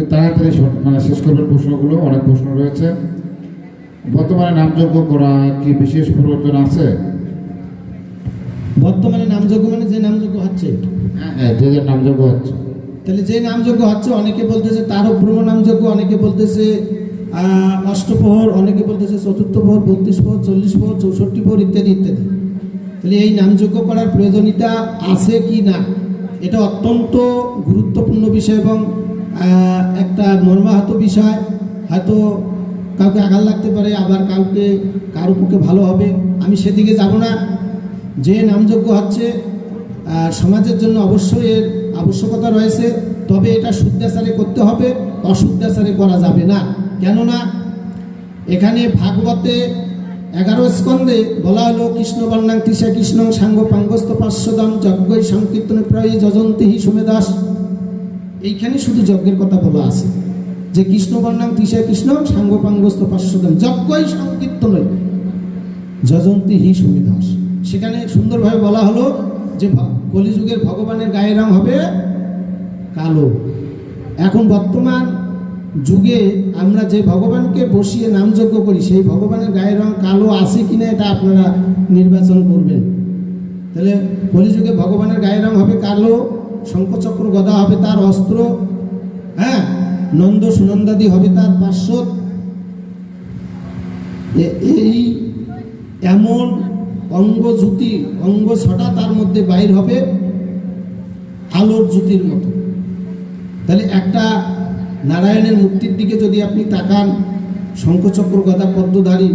একটু তাড়াতাড়ি মানে শেষ করবেন প্রশ্নগুলো অনেক প্রশ্ন রয়েছে। বর্তমানে নামযোগ্য করা কি বিশেষ পরিবর্তন আছে? বর্তমানে নামযোগ্য মানে যে নামযোগ্য হচ্ছে? হ্যাঁ হ্যাঁ যে যে নামযোগ্য হচ্ছে। তাহলে যে নামযোগ্য হচ্ছে অনেকে বলতেছে তারক ব্রহ্ম নামযোগ্য অনেকে বলতেছে অষ্টপ্রহর অনেকে বলতেছে চতুর্থ প্রহর বত্রিশ প্রহর চল্লিশ প্রহর চৌষট্টি প্রহর ইত্যাদি ইত্যাদি। তাহলে এই নামযোগ্য করার প্রয়োজনীয়তা আছে কি না? এটা অত্যন্ত গুরুত্বপূর্ণ বিষয় এবং একটা মর্মাহত বিষয়। হয়তো কাউকে আঘাত লাগতে পারে, আবার কাউকে, কারও পক্ষে ভালো হবে, আমি সেদিকে যাব না। যে নামযোগ্য হচ্ছে সমাজের জন্য অবশ্যই এর আবশ্যকতা রয়েছে, তবে এটা শুদ্ধাচারে করতে হবে, অশুদ্ধাচারে করা যাবে না। কেননা, এখানে ভাগবতে এগারো স্কন্ধে বলা হলো, কৃষ্ণ বর্ণাং তৃষা কৃষ্ণ সাঙ্গ পাঙ্গস্ত পার্শ্বদম যজ্ঞই সংকীর্তন প্রায় যজন্তি সুমেদাস। এইখানে শুধু যজ্ঞের কথা বলা আছে। যে কৃষ্ণ বর্ণাং তৃষা কৃষ্ণ, সাঙ্গ পাঙ্গস্ত পার্শ্বদম, যজ্ঞই সংকীর্তনই। যজন্তি হি সুমিদাস সেখানে সুন্দরভাবে বলা হলো যে কলিযুগের ভগবানের গায়ের রং হবে কালো। এখন বর্তমান যুগে আমরা যে ভগবানকে বসিয়ে নামযজ্ঞ করি, সেই ভগবানের গায়ের রং কালো আছে কি না এটা আপনারা নির্বাচন করবেন। তাহলে কলিযুগে ভগবানের গায়ের রং হবে কালো। শঙ্খচক্র গদা হবে তার অস্ত্র হ্যাঁ? নন্দ সুনন্দাদি হবে তার পার্শ্বদ। এই এমন অঙ্গ জ্যোতি অঙ্গ ছটা তার মধ্যে বাইর হবে আলোর জ্যোতির মতো। তাহলে একটা নারায়ণের মূর্তির দিকে যদি আপনি তাকান, শঙ্খচক্র গদা পদ্মধারী,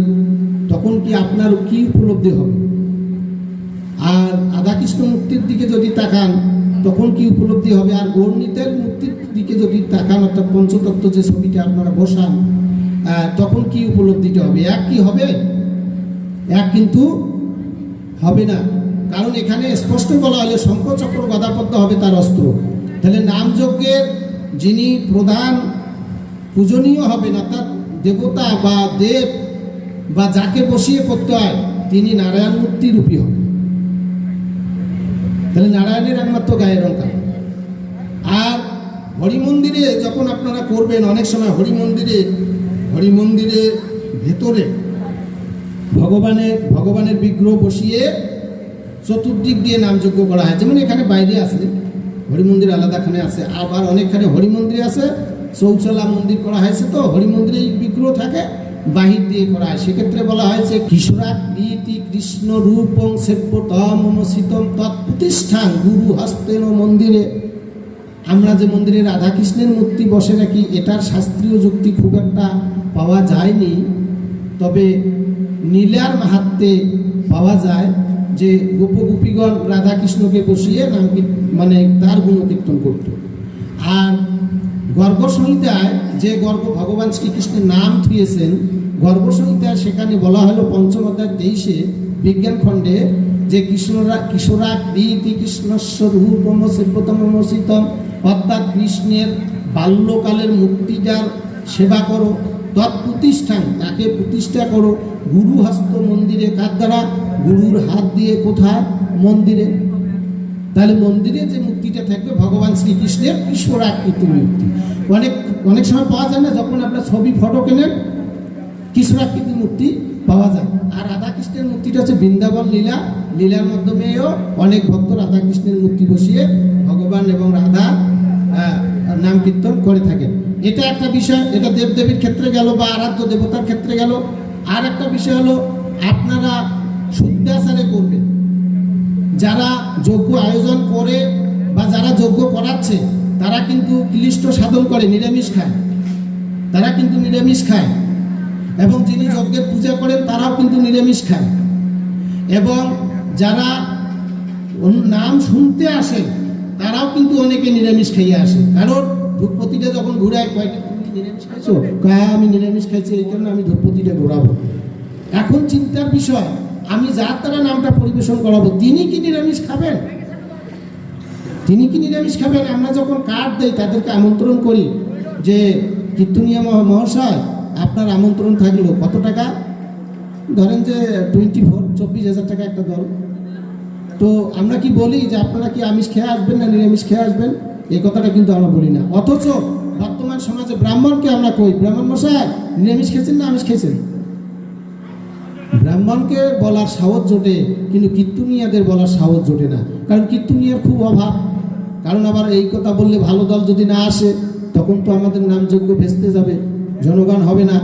তখন কি আপনার কি উপলব্ধি হবে? আর রাধাকৃষ্ণ মূর্তির দিকে যদি তাকান তখন কি উপলব্ধি হবে? আর গৌরনীতের মূর্তির দিকে যদি তাকান, অর্থাৎ পঞ্চতত্ত্ব যে ছবিটা আপনারা বসান তখন কি উপলব্ধিটা হবে? এক কি হবে? এক কিন্তু হবে না। কারণ এখানে স্পষ্ট বলা হলে শঙ্করচক্র গদাপদ্ম হবে তার অস্ত্র। তাহলে নামযজ্ঞের যিনি প্রধান পূজনীয় হবে না তার দেবতা বা দেব বা যাকে বসিয়ে করতে হয়, তিনি নারায়ণ মূর্তি রূপী হবে তাহলে নারায়ণের একমাত্র গায়ের রঙ আর হরি মন্দিরে যখন আপনারা করবেন, অনেক সময় হরি মন্দিরে হরি ভেতরে ভগবানের ভগবানের বিগ্রহ বসিয়ে চতুর্দিক দিয়ে নামযজ্ঞ করা হয়। যেমন এখানে বাইরে আছে হরি মন্দির আলাদাখানে আছে, আবার অনেকখানে হরি মন্দির আছে, চৌচলা মন্দির করা হয়েছে তো হরি মন্দিরে বিগ্রহ থাকে। বাহির দিয়ে করা হয় সেক্ষেত্রে বলা হয়েছে কিশোরা প্রীতি কৃষ্ণ রূপং সেব্যতম শীতম তৎপ্রতিষ্ঠান গুরু হস্তেন মন্দিরে। আমরা যে মন্দিরে রাধাকৃষ্ণের মূর্তি বসে রাখি এটার শাস্ত্রীয় যুক্তি খুব একটা পাওয়া যায়নি। তবে নীলার মাহাত্মে পাওয়া যায় যে গোপগোপীগণ রাধাকৃষ্ণকে বসিয়ে নাম মানে তার গুণকীর্তন করত। আর গর্গ সংহিতায় যে গর্গ ভগবান শ্রীকৃষ্ণের নাম থুয়েছেন গর্গ সংহিতায় সেখানে বলা হলো পঞ্চম তেইশে বিজ্ঞান খণ্ডে যে কৃষ্ণরা কিশোরা প্রীতি কৃষ্ণস্বর রূপম সেব্যতম অর্থাৎ কৃষ্ণের বাল্যকালের মুক্তিটার সেবা করো, তৎপ্রতিষ্ঠান তাকে প্রতিষ্ঠা করো। গুরু হস্ত মন্দিরে কার দ্বারা? গুরুর হাত দিয়ে কোথায়? মন্দিরে। তাহলে মন্দিরে যে মূর্তিটা থাকবে, ভগবান শ্রীকৃষ্ণের কিশোর আকৃতির মূর্তি। অনেক অনেক সময় পাওয়া যায় না, যখন আপনার ছবি ফটো কেনেন কিশোর আকৃতি মূর্তি পাওয়া যায়। আর রাধাকৃষ্ণের মূর্তিটা হচ্ছে বৃন্দাবন লীলা। লীলার মাধ্যমেও অনেক ভক্ত রাধাকৃষ্ণের মূর্তি বসিয়ে ভগবান এবং রাধা নাম কীর্তন করে থাকেন। এটা একটা বিষয়, এটা দেবদেবীর ক্ষেত্রে গেল বা আরাধ্য দেবতার ক্ষেত্রে গেল। আর একটা বিষয় হলো, আপনারা শুদ্ধাচারে করবেন। যারা যজ্ঞ আয়োজন করে বা যারা যজ্ঞ করাচ্ছে তারা কিন্তু ক্লিষ্ট সাধন করে নিরামিষ খায়। তারা কিন্তু নিরামিষ খায়। এবং যিনি যজ্ঞের পূজা করেন তারাও কিন্তু নিরামিষ খায়। এবং যারা নাম শুনতে আসে তারাও কিন্তু অনেকে নিরামিষ খাইয়ে আসে। কারণ ধূপপতিটা যখন ঘুরায় কয়েকটা তুমি নিরামিষ খাইছো? কয় "হ্যাঁ, আমি নিরামিষ খাইছি এই কারণে আমি ধূপপতিটা ঘোরাবো। এখন চিন্তার বিষয় আমি যার তারা নামটা পরিবেশন করাবো, তিনি কি নিরামিষ খাবেন? তিনি কি নিরামিষ খাবেন? আমরা যখন কার্ড দেই, তাদেরকে আমন্ত্রণ করি যে, কীর্তনীয় মহা- মহাশয়, আপনার আমন্ত্রণ থাকল, কত টাকা? ধরেন যে টোয়েন্টি ফোর চব্বিশ হাজার টাকা একটা দল। তো আমরা কি বলি যে, আপনারা কি আমিষ খেয়ে আসবেন না নিরামিষ খেয়ে আসবেন? এই কথাটা কিন্তু আমরা বলি না। অথচ বর্তমান সমাজে ব্রাহ্মণকে আমরা কই? ব্রাহ্মণ মশাই নিরামিষ খেয়েছেন না আমিষ খেয়েছেন? ব্রাহ্মণকে বলার সাহস জোটে, কিন্তু কীর্তনিয়াদের বলার সাহস জোটে না। কারণ কীর্তনিয়ার খুব অভাব। কারণ আবার এই কথা বললে ভালো দল যদি না আসে, তখন তো আমাদের নামযোগ্য ভেস্তে যাবে। জনগণ হবে না।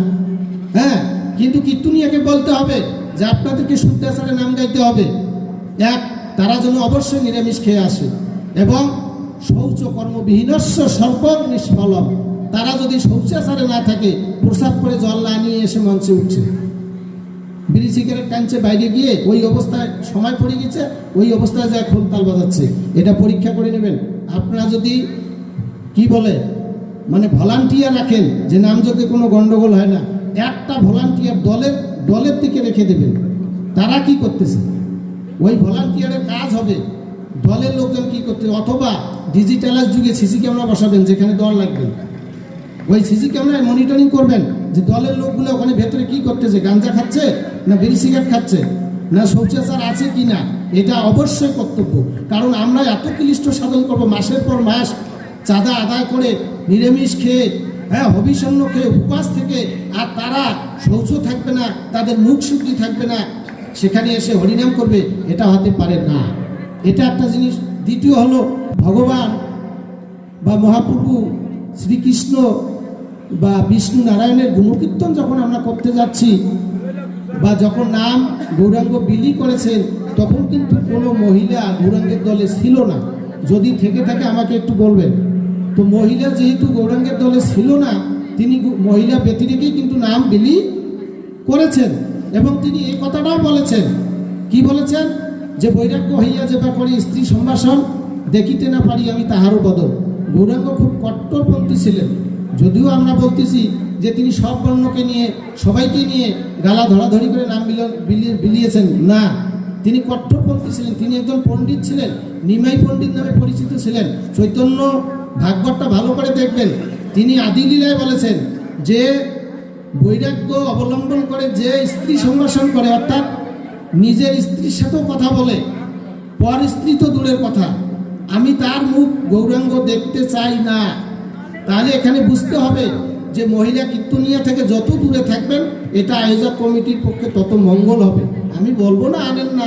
হ্যাঁ কিন্তু কীর্তনিয়াকে বলতে হবে যে আপনাদেরকে শুদ্ধাচারে নাম গাইতে হবে। এক, তারা যেন অবশ্যই নিরামিষ খেয়ে আসে। এবং শৌচ কর্মবিহীনস্য সর্ব নিষ্ফলম। তারা যদি শৌচাচারে না থাকে, প্রসাদ করে জল না নিয়ে এসে মঞ্চে উঠছে। বিড়ি সিগারেট টানছে বাইরে গিয়ে, ওই অবস্থায় সময় পড়ে গেছে, ওই অবস্থায় যায় খোল তাল বাজাচ্ছে। এটা পরীক্ষা করে নেবেন। আপনারা যদি, কি বলে মানে ভলান্টিয়ার রাখেন, যে নামযোগে কোনো গন্ডগোল হয় না, একটা ভলান্টিয়ার দলের দলের দিকে রেখে দেবেন। তারা কি করতেছে? ওই ভলান্টিয়ারের কাজ হবে। দলের লোকজন কি করতে, অথবা ডিজিটালাইজ যুগে সিসি ক্যামেরা বসাবেন, যেখানে দল লাগবে। ওই সিসি ক্যামেরায় মনিটরিং করবেন। যে দলের লোকগুলো ওখানে ভেতরে কি করতেছে? গাঞ্জা খাচ্ছে না বিড়ি সিগারেট খাচ্ছে? না শৌচাচার আছে কি না? এটা অবশ্যই কর্তব্য। কারণ আমরা এত ক্লিষ্ট সাধন করব, মাসের পর মাস চাঁদা আদায় করে নিরামিষ খেয়ে হ্যাঁ হবিষণ্য খেয়ে উপবাস থেকে আর তারা শৌচ থাকবে না, তাদের মুখ শুদ্ধি থাকবে না, সেখানে এসে হরিনাম করবে, এটা হতে পারে না। এটা একটা জিনিস। দ্বিতীয় হলো ভগবান বা মহাপ্রভু শ্রীকৃষ্ণ বা বিষ্ণু নারায়ণের গুণকীর্তন যখন আমরা করতে যাচ্ছি, বা যখন নাম গৌরাঙ্গ বিলি করেছেন, তখন কিন্তু কোনো মহিলা গৌরাঙ্গের দলে ছিল না। যদি থেকে থাকে আমাকে একটু বলবেন। তো মহিলা যেহেতু গৌরাঙ্গের দলে ছিল না, তিনি মহিলা ব্যতি রেখেই কিন্তু নাম বিলি করেছেন এবং তিনি এই কথাটাও বলেছেন। কি বলেছেন? যে বৈরাগ্য হইয়া যেবা করি স্ত্রী সম্ভাষণ, দেখিতে না পারি আমি তাহারও বদল গৌরাঙ্গ খুব কট্টরপন্থী ছিলেন। যদিও আমরা বলতেছি যে তিনি সব বর্ণকে নিয়ে, সবাইকে নিয়ে গালা ধরাধরি করে নাম বিল- বিলিয়েছেন। না, তিনি কট্টরপন্থী ছিলেন। তিনি একজন পণ্ডিত ছিলেন, নিমাই পণ্ডিত নামে পরিচিত ছিলেন। চৈতন্য ভাগবতটা ভালো করে দেখবেন। তিনি আদিলীলায় বলেছেন যে বৈরাগ্য অবলম্বন করে যে স্ত্রী সম্ভাষণ করে, অর্থাৎ নিজের স্ত্রীর সাথেও কথা বলে, পর স্ত্রী তো দূরের কথা। আমি তার মুখ গৌরাঙ্গ দেখতে চাই না। তাহলে এখানে বুঝতে হবে যে মহিলা কীর্তনিয়া থেকে যত দূরে থাকবেন, এটা আয়োজক কমিটির পক্ষে তত মঙ্গল হবে। আমি বলব না আনেন না।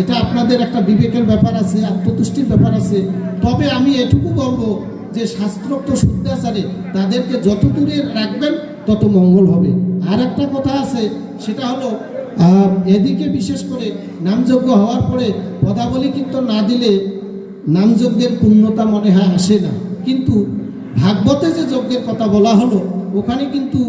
এটা আপনাদের একটা বিবেকের ব্যাপার আছে, আত্মতুষ্টির ব্যাপার আছে। তবে আমি এটুকু বলব যে শাস্ত্রোক্ত শুদ্ধাচারে তাদেরকে যত দূরে রাখবেন, তত মঙ্গল হবে। আর একটা কথা আছে, সেটা হলো এদিকে বিশেষ করে নামযজ্ঞ হওয়ার পরে পদাবলী কীর্তন না দিলে নামযজ্ঞের পূর্ণতা মনে হয় আসে না। কিন্তু ভাগবতে যে যজ্ঞের কথা বলা হলো, ওখানে কিন্তু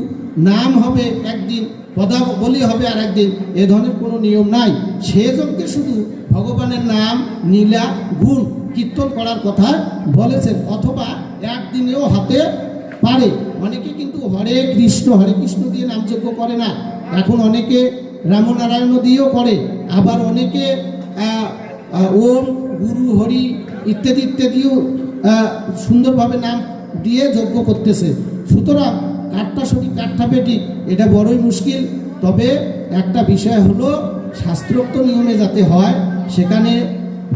নাম হবে একদিন পদাবলী হবে আর একদিন এ ধরনের কোনো নিয়ম নাই। সে যজ্ঞে শুধু ভগবানের নাম নীলা গুণ কীর্তন করার কথা বলেছেন, অথবা একদিনেও হাতে পারে। অনেকে কিন্তু হরে কৃষ্ণ হরে কৃষ্ণ দিয়ে নামযজ্ঞ করে না। এখন অনেকে রামনারায়ণ দিয়েও করে, আবার অনেকে ওম, গুরু, হরি ইত্যাদি ইত্যাদিও সুন্দরভাবে নাম দিয়ে যজ্ঞ করতেছে। সুতরাং কাঠটা সঠিক কাঠটা বেটি এটা বড়ই মুশকিল। তবে একটা বিষয় হলো, শাস্ত্রোক্ত নিয়মে যাতে হয়, সেখানে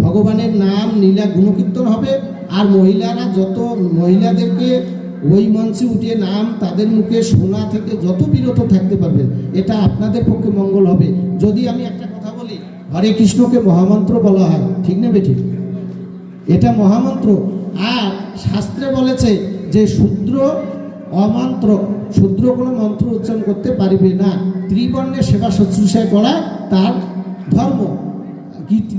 ভগবানের নাম নীলা গুণকীর্তন হবে, আর মহিলারা যত মহিলাদেরকে ওই মঞ্চে উঠিয়ে নাম তাদের মুখে শোনা থেকে যত বিরত থাকতে পারবেন, এটা আপনাদের পক্ষে মঙ্গল হবে। যদি আমি একটা কথা বলি, হরে কৃষ্ণকে মহামন্ত্র বলা হয়, ঠিক না বেঠিক? এটা মহামন্ত্র। আর শাস্ত্রে বলেছে যে শূদ্র অমন্ত্র, শূদ্র কোনো মন্ত্র উচ্চারণ করতে পারবে না। ত্রিবর্ণের সেবা শুশ্রূষা করা তার ধর্ম।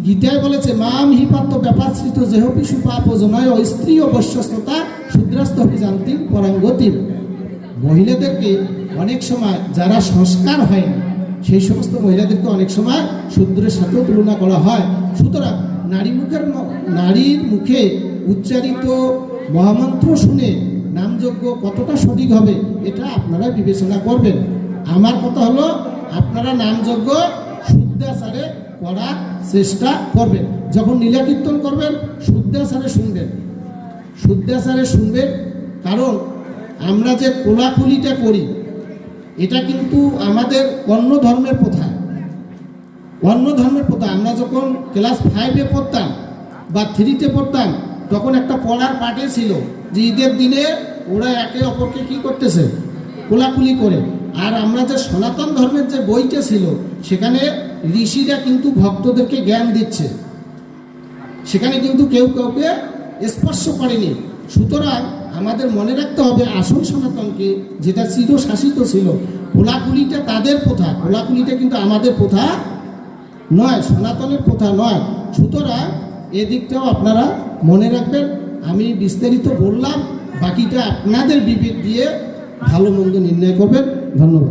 গীতায় বলেছে, মাম হিপাত্য ব্যাপাশ্রিত যেহপি সুপাপ জনয়, স্ত্রী ও অবশ্যতা শুদ্রাস্ত অভিযান্তিম পরাঙ্গতিম মহিলাদেরকে অনেক সময় যারা সংস্কার হয় না, সেই সমস্ত মহিলাদেরকে অনেক সময় শূদ্রের সাথেও তুলনা করা হয়। সুতরাং নারী মুখের নারীর মুখে উচ্চারিত মহামন্ত্র শুনে নামযজ্ঞ কতটা সঠিক হবে, এটা আপনারা বিবেচনা করবেন। আমার কথা হলো, আপনারা নামযজ্ঞ শুদ্ধাচারে করার চেষ্টা করবেন। যখন নীলা কীর্তন করবেন, শুদ্ধাচারে শুনবেন। শুদ্ধাচারে শুনবেন কারণ আমরা যে কোলাকুলিটা করি, এটা কিন্তু আমাদের অন্য ধর্মের প্রথা। অন্য ধর্মের প্রথা। আমরা যখন ক্লাস ফাইভে পড়তাম বা থ্রিতে পড়তাম তখন একটা পড়ার পাঠে ছিল, যে ঈদের দিনে ওরা একে অপরকে কি করতেছে? কোলাকুলি করে। আর আমরা যে সনাতন ধর্মের যে বইটা ছিল, সেখানে ঋষিরা কিন্তু ভক্তদেরকে জ্ঞান দিচ্ছে। সেখানে কিন্তু কেউ কাউকে স্পর্শ করেনি। সুতরাং আমাদের মনে রাখতে হবে, আসল সনাতনকে যেটা চিরশাসিত ছিল, কোলাকুলিটা তাদের প্রথা, কোলাকুলিটা কিন্তু আমাদের প্রথা নয়, সনাতনের প্রথা নয়। সুতরাং এদিকটাও আপনারা মনে রাখবেন আমি বিস্তারিত বললাম বাকিটা আপনাদের বিবেক দিয়ে ভালো মন্দ নির্ণয় করবেন। ধন্যবাদ।